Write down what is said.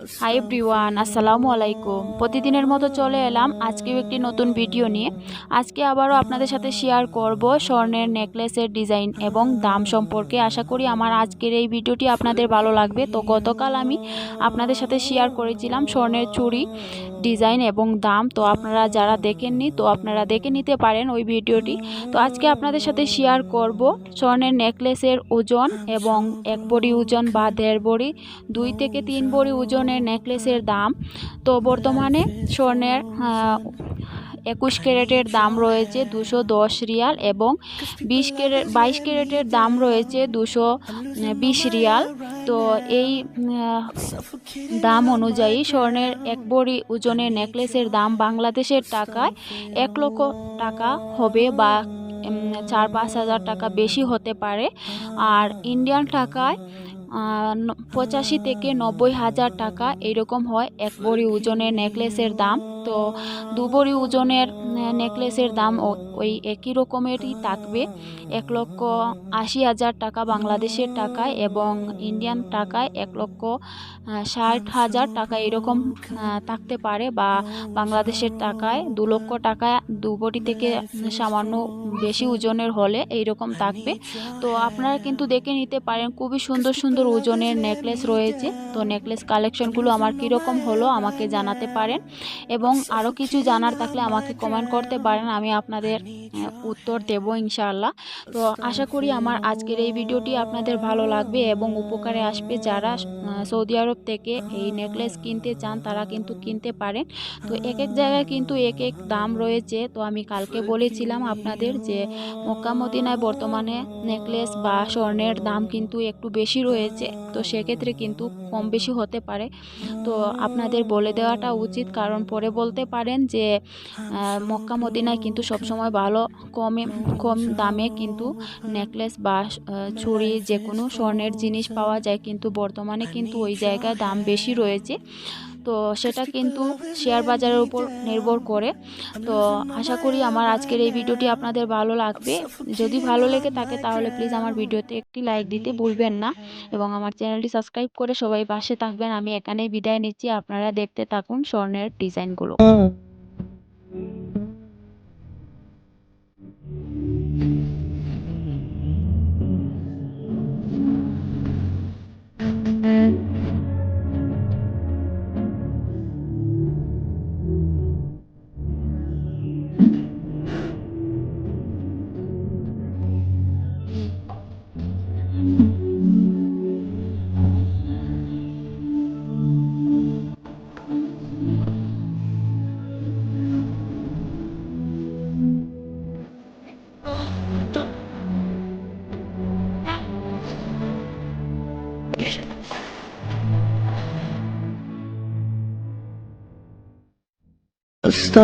Hi everyone আসসালামু আলাইকুম প্রতিদিনের মতো চলে এলাম আজকেও একটি নতুন ভিডিও নিয়ে। আজকে আবারও আপনাদের সাথে শেয়ার করব স্বর্ণের নেকলেসের ডিজাইন এবং দাম সম্পর্কে। আশা করি আমার আজকের এই ভিডিওটি আপনাদের ভালো লাগবে। তো গতকাল আমি আপনাদের সাথে শেয়ার করেছিলাম স্বর্ণের চুড়ি ডিজাইন এবং দাম। তো আপনারা যারা দেখেননি, তো আপনারা দেখে নিতে পারেন ওই ভিডিওটি তো আজকে আপনাদের সাথে শেয়ার করব স্বর্ণের নেকলেসের ওজন এবং এক বড়ি ওজন বা দেড় বড়ি, দুই থেকে তিন বড়ি ওজনের নেকলেসের দাম। তো বর্তমানে স্বর্ণের একুশ ক্যারেটের দাম রয়েছে দুশো দশ রিয়াল এবং বিশ ক্যারেট, বাইশ ক্যারেটের দাম রয়েছে দুশো বিশ রিয়াল। তো এই দাম অনুযায়ী স্বর্ণের এক বড়ি ওজনের নেকলেসের দাম বাংলাদেশের টাকায় এক লক্ষ টাকা হবে বা চার পাঁচ হাজার টাকা বেশি হতে পারে। আর ইন্ডিয়ান টাকায় পঁচাশি থেকে নব্বই হাজার টাকা এরকম হয়। এক বড়ি ওজনের নেকলেসের দাম। তো দু বড়ি ওজনের নেকলেসের দাম ওই একই রকমেরই থাকবে। এক লক্ষ আশি হাজার টাকা বাংলাদেশের টাকায় এবং ইন্ডিয়ান টাকায় এক লক্ষ ষাট হাজার টাকা এরকম থাকতে পারে বা বাংলাদেশের টাকায় দু লক্ষ টাকা দু বড়ি থেকে সামান্য বেশি ওজনের হলে এইরকম থাকবে। তো আপনারা কিন্তু দেখে নিতে পারেন, খুবই সুন্দর সুন্দর ওজনের নেকলেস রয়েছে। তো নেকলেস কালেকশনগুলো আমার কীরকম হলো আমাকে জানাতে পারেন। এবং আরও কিছু জানার থাকলে আমাকে কমেন্ট করতে পারেন, আমি আপনাদের উত্তর দেবো ইনশাআল্লাহ। তো আশা করি আমার আজকের এই ভিডিওটি আপনাদের ভালো লাগবে এবং উপকারে আসবে। যারা সৌদি আরব থেকে এই নেকলেস কিনতে চান, তারা কিন্তু কিনতে পারেন। তো এক এক জায়গায় কিন্তু এক এক দাম রয়েছে। তো আমি কালকে বলেছিলাম আপনাদের যে মক্কা মদিনায় বর্তমানে নেকলেস বা স্বর্ণের দাম কিন্তু একটু বেশি রয়েছে। তো সেক্ষেত্রে কিন্তু কম বেশি হতে পারে। তো আপনাদের বলে দেওয়াটা উচিত, কারণ পরে বলতে পারেন যে মক্কা মদিনায় কিন্তু সবসময় ভালো কমে কম দামে কিন্তু নেকলেস বা ছুরি চুড়ি যে কোনো স্বর্ণের জিনিস পাওয়া যায় কিন্তু বর্তমানে কিন্তু ওই জায়গায় দাম বেশি রয়েছে। তো সেটা কিন্তু শেয়ার বাজারের উপর নির্ভর করে। তো আশা করি আমার আজকের এই ভিডিওটি আপনাদের ভালো লাগবে। যদি ভালো লেগে থাকে তাহলে প্লিজ আমার ভিডিওতে একটি লাইক দিতে ভুলবেন না এবং আমার চ্যানেলটি সাবস্ক্রাইব করে সবাই পাশে থাকবেন। আমি এখানেই বিদায় নিচ্ছি। আপনারা দেখতে থাকুন স্বর্ণের ডিজাইনগুলো Stop.